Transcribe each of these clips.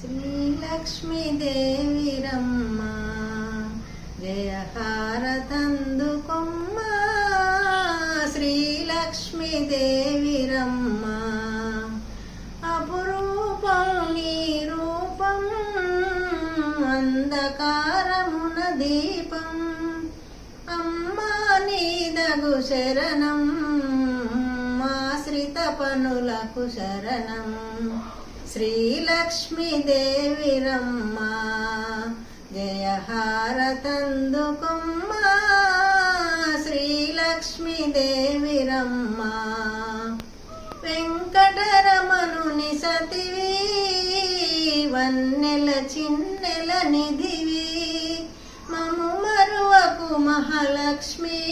శ్రీలక్ష్మీదేవిరమ్మ జయహారతందుకొమ్మ శ్రీలక్ష్మీదేవిరమ్మ. అపురూపం నీ రూపం అంధకారమున దీపం. అమ్మా నీదగు శరణం ఆశ్రిత పనులకు శరణం. శ్రీలక్ష్మీదేవిరమ్మ జయహారతందుకుమ్మ శ్రీలక్ష్మీదేవిరమ్మ. వెంకటరమణుని సతివి వన్నెల చిన్నెల నిధివి మము మరువకు మహాలక్ష్మి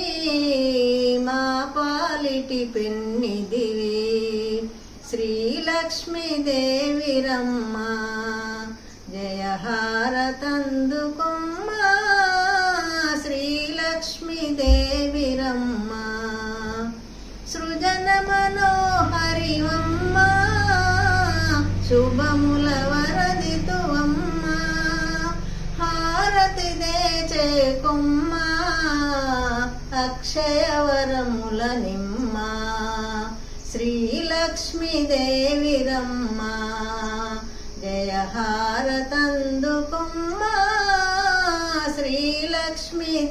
మా పాలిటి పెన్నిదివి. శ్రీలక్ష్మీదేవిరమ్మ జయహారతందుకుమ్మ. శ్రీలక్ష్మీదేవిరమ్మ. సృజన మనోహరివమ్మ. శుభముల వరదితువమ్మ. హారతి దేచే కొమ్మ అక్షయవరముల నిమ్మ. శ్రీలక్ష్మీదేవి శ్రీలక్ష్మీదేవిరమ్మ జయహారతందుకుమ్మ శ్రీలక్ష్మీదేవిరమ్మ.